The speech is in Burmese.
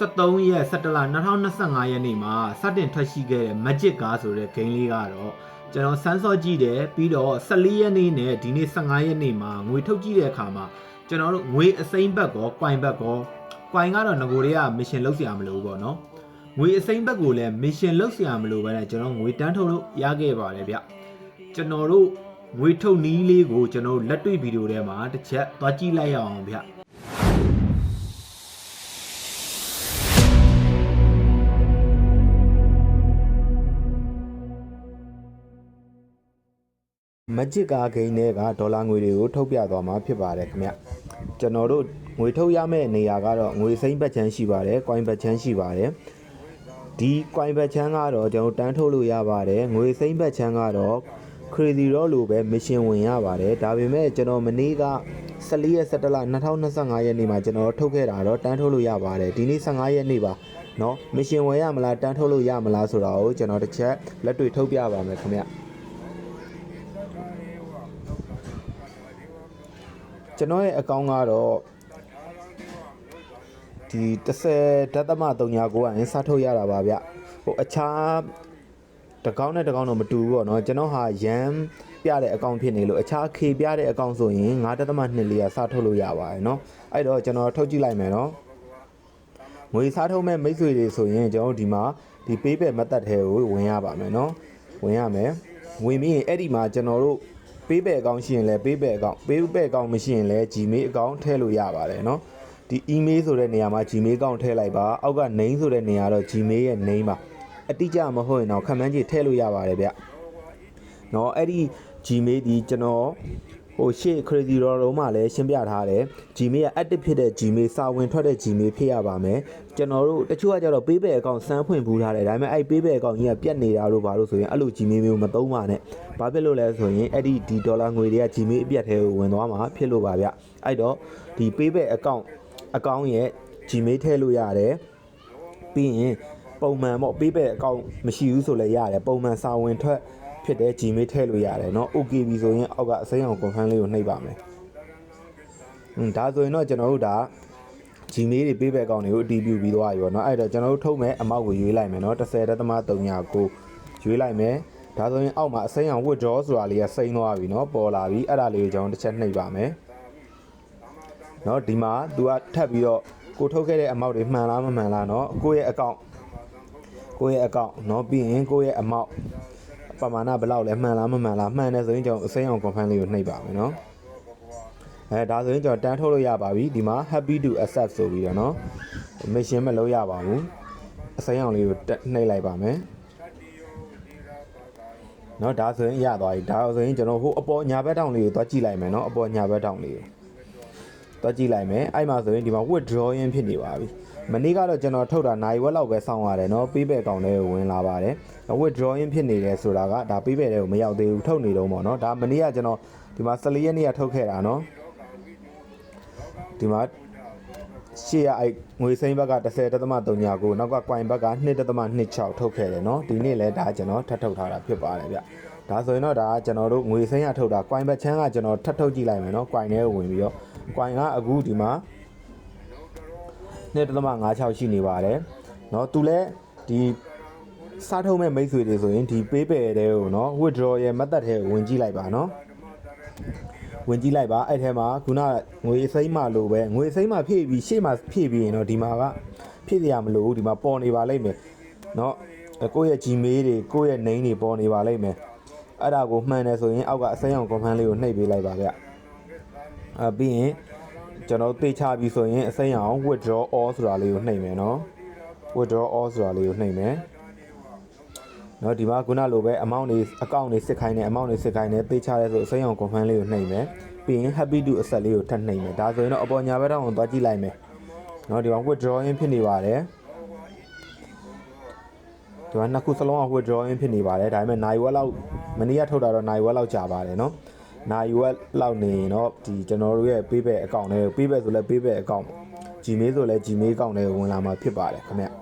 73ရက်17လ2025ရက်နေ့မှာစတင်ထွက်ရှိခဲ့တဲ့ Magic ကားဆိုတဲ့ game လေးကတော့ကျွန်တော်စမ်းစော့ကြည့်တယ်ပြီးတော့14ရက်နေ့နဲ့ဒီနေ့15ရက်နေ့မှာငွေထုတ်ကြည့်တဲ့အခါမှာကျွန်တော်တို့ငွေအစိမ့်ဘက်ကော coin ဘက်ကော coin ကတော့ငကိုတွေက mission လုပ်เสียမလို့ပေါ့နော်ငွေအစိမ့်ဘက်ကိုလည်း mission လုပ်เสียမလို့ပဲနဲ့ကျွန်တော်ငွေတန်းထုတ်လို့ရခဲ့ပါတယ်ဗျကျွန်တော်တို့ငွေထုတ်နီးလေးကိုကျွန်တော်တို့လက်တွေ့ဗီဒီယိုထဲမှာတစ်ချက်သွားကြည့်လိုက်ရအောင်ဗျ Magic ကားဂိမ်းတွေကဒေါ်လာငွေတွေကိုထုတ်ပြသွားမှာဖြစ်ပါတယ်ခင်ဗျကျွန်တော်တို့ငွေထုတ်ရမယ့်နေရာကတော့ငွေစိမ့်ဘတ်ချမ်းရှိပါတယ်၊coin ဘတ်ချမ်းရှိပါတယ်ဒီ coin ဘတ်ချမ်းကတော့ကျွန်တော်တန်းထုတ်လို့ရပါတယ်ငွေစိမ့်ဘတ်ချမ်းကတော့ crazy roll လို့ပဲ mission ဝင်ရပါတယ်ဒါပေမဲ့ကျွန်တော်မနေ့က14ရက်17လ2025ရက်နေ့မှာကျွန်တော်ထုတ်ခဲ့တာတော့တန်းထုတ်လို့ရပါတယ်ဒီနေ့15ရက်နေ့ပါเนาะ mission ဝင်ရမလားတန်းထုတ်လို့ရမလားဆိုတာကိုကျွန်တော်တစ်ချက်လက်တွေ့ထုတ်ပြပါမယ်ခင်ဗျ ကျွန်တော်ရဲ့အကောင့်ကတော့ဒီ30ဓာတ်သမ39ကိုကအရင်စထုတ်ရတာပါဗျဟိုအခြားတကောင်းနဲ့တကောင်းတော့မတူဘူးပေါ့နော်ကျွန်တော်ဟာရမ်းပြတဲ့အကောင့်ဖြစ်နေလို့အခြား K ပြတဲ့အကောင့်ဆိုရင်9ဓာတ်သမ2လေးကစထုတ်လို့ရပါတယ်နော်အဲ့တော့ကျွန်တော်ထုတ်ကြည့်လိုက်မယ်နော်ငွေစားထုတ်မဲ့မိတ်ဆွေတွေဆိုရင်ကျွန်တော်တို့ဒီမှာဒီ PayPal မသက်ထဲကိုဝင်ရပါမယ်နော်ဝင်ရမယ်ဝင်ပြီးရင်အဲ့ဒီမှာကျွန်တော်တို့ ပေးပယ်အကောင့်ရှိရင်လည်းပေးပယ်အကောင့်ပေးပယ်အကောင့်မရှိရင်လည်း Gmail အကောင့်ထည့်လို့ရပါတယ်နော်ဒီ email ဆိုတဲ့နေရာမှာ Gmail အကောင့်ထည့်လိုက်ပါအောက်က name ဆိုတဲ့နေရာတော့ Gmail ရဲ့ name ပါအတိအကျမဟုတ်ရင်တော့ခံမှန်းချေထည့်လို့ရပါတယ်ဗျနော်အဲ့ဒီ Gmail ဒီကျွန်တော် ဟိုရှေ့ crazy roll လုံးမှာလည်းရှင်းပြထားတယ် Gmail က active ဖြစ်တဲ့ Gmail စာဝင်ထွက်တဲ့ Gmail ဖြစ်ရပါမယ်ကျွန်တော်တို့တချို့ကကြတော့ PayPal အကောင့်စမ်းဖွင့်ပူးထားတယ်ဒါပေမဲ့အဲ့ PayPal အကောင့်ကြီးကပြတ်နေတာလို့ဘာလို့ဆိုရင်အဲ့လို Gmail မျိုးမသုံးပါနဲ့ဘာဖြစ်လို့လဲဆိုရင်အဲ့ဒီဒီဒေါ်လာငွေတွေက Gmail အပြတ်ထဲကိုဝင်သွားမှာဖြစ်လို့ပါဗျအဲ့တော့ဒီ PayPal အကောင့်အကောင့်ရဲ့ Gmail ထည့်လို့ရတယ်ပြီးရင်ပုံမှန်ပေါ့ PayPal အကောင့်မရှိဘူးဆိုလည်းရတယ်ပုံမှန်စာဝင်ထွက် ဖြစ်တဲ့ Gmail ထည့်လို့ရတယ်เนาะ OK ပြီဆိုရင်အောက်ကအစိမ်းအောင် confirm လေးကိုနှိပ်ပါမယ်။อืมဒါဆိုရင်တော့ကျွန်တော်တို့ဒါ Gmail တွေ PayPal အကောင့်တွေကိုအတည်ပြုပြီးသွားပြီပေါ့เนาะအဲ့တော့ကျွန်တော်တို့ထုတ်မဲ့အမောက်ကိုရွေးလိုက်မယ်เนาะ10.39ရွေးလိုက်မယ်ဒါဆိုရင်အောက်မှာအစိမ်းအောင် withdraw ဆိုတာလေးကစိမ်းသွားပြီเนาะပေါ်လာပြီအဲ့ဒါလေးကိုကျွန်တော်တစ်ချက်နှိပ်ပါမယ်เนาะဒီမှာ तू ကထပ်ပြီးတော့ကိုထုတ်ခဲ့တဲ့အမောက်တွေမှန်လားမမှန်လားเนาะကိုယ့်ရဲ့အကောင့်ကိုယ့်ရဲ့အကောင့်เนาะပြီးရင်ကိုယ့်ရဲ့အမောက် ပမာဏဘယ်လောက်လဲမှန်လားမမှန်လားမှန်တယ်ဆိုရင်ကျွန်တော်အစိမ်းအောင် confirm လေးကိုနှိပ်ပါမယ်နော်အဲဒါဆိုရင်ကျွန်တော်တန်းထုတ်လို့ရပါပြီဒီမှာ happy to accept ဆိုပြီးတော့နော် mission မလုပ်ရပါဘူးအစိမ်းအောင်လေးကိုနှိပ်လိုက်ပါမယ်နော်ဒါဆိုရင်ရသွားပြီဒါဆိုရင်ကျွန်တော်ဟိုအပေါ်ညာဘက်တောင်လေးကိုသွားကြည့်လိုက်မယ်နော်အပေါ်ညာဘက်တောင်လေးကိုသွားကြည့်လိုက်မယ်အဲ့မှာဆိုရင်ဒီမှာ withdrawing ဖြစ်နေပါပြီ မနေ့ကတော့ကျွန်တော်ထုတ်တာနိုင်ဝက်လောက်ပဲစောင့်ရတယ်เนาะ payback အကောင့်ထဲကိုဝင်လာပါတယ် withdrawing ဖြစ်နေတယ်ဆိုတာကဒါ payback ထဲကိုမရောက်သေးဘူးထုတ်နေတော့ပေါ့เนาะဒါမနေ့ကကျွန်တော်ဒီမှာ14ရက်နေ့ကထုတ်ခဲ့တာเนาะဒီမှာရှေ့ရအဲ့ငွေစိမ်းဘက်က10.39နောက်က coin ဘက်က2.26ထုတ်ခဲ့တယ်เนาะဒီနေ့လဲဒါကျွန်တော်ထပ်ထုတ်ထားတာဖြစ်ပါတယ်ဗျဒါဆိုရင်တော့ဒါကျွန်တော်တို့ငွေစိမ်းရထုတ်တာ coin ဘက်ချမ်းကကျွန်တော်ထပ်ထုတ်ကြည့်လိုက်မယ်เนาะ coin ထဲကိုဝင်ပြီးတော့ coin ကအခုဒီမှာ 2.56ရှိနေပါတယ်เนาะသူလဲဒီစားထုတ်မဲ့မိတ်ဆွေတွေဆိုရင်ဒီ PayPal တဲကိုเนาะ withdraw ရဲ့ method ထဲကိုဝင်ကြည့်လိုက်ပါเนาะဝင်ကြည့်လိုက်ပါအဲ့ထဲမှာခုနငွေစိမ်းမှလို့ပဲငွေစိမ်းမှဖြည့်ပြီးရှေ့မှာဖြည့်ပြီးရင်တော့ဒီမှာကဖြည့်ရမလို့ဒီမှာပေါ်နေပါလိမ့်မယ်เนาะကိုယ့်ရဲ့ Gmail တွေကိုယ့်ရဲ့ name တွေပေါ်နေပါလိမ့်မယ်အဲ့ဒါကိုမှန်တယ်ဆိုရင်အောက်ကအစိမ်းအောင် confirm လေးကိုနှိပ်ပေးလိုက်ပါဗျအပြီးရင် ကျွန်တော်သေချာပြီဆိုရင်အစိမ်းအောင် withdraw all ဆိုတာလေးကိုနှိပ်မယ်နော် withdraw all ဆိုတာလေးကိုနှိပ်မယ်နော်ဒီမှာခုနလိုပဲ amount တွေ account တွေစစ်ခိုင်းတယ် amount တွေစစ်ခိုင်းတယ်သေချာလဲဆိုအစိမ်းအောင် confirm လေးကိုနှိပ်မယ်ပြီးရင် happy to အဆက်လေးကိုထပ်နှိပ်မယ်ဒါဆိုရင်တော့အပေါ်ညာဘက်တော့ဝင်သွားကြည့်လိုက်မယ်နော်ဒီမှာ withdrawing ဖြစ်နေပါတယ်ဒီမှာနှစ်ခုစလုံးအောင် withdrawing ဖြစ်နေပါတယ်ဒါပေမဲ့နိုင်ဝက်လောက်မနေ့ကထုတ်တာတော့နိုင်ဝက်လောက်ကြာပါတယ်နော် နိုင်ဝက်လောက်နေရင်တော့ဒီကျွန်တော်တို့ရဲ့ payback account တွေ payback ဆိုလဲ payback account Gmail ဆိုလဲ Gmail account တွေဝင်လာမှာဖြစ်ပါတယ်ခင်ဗျ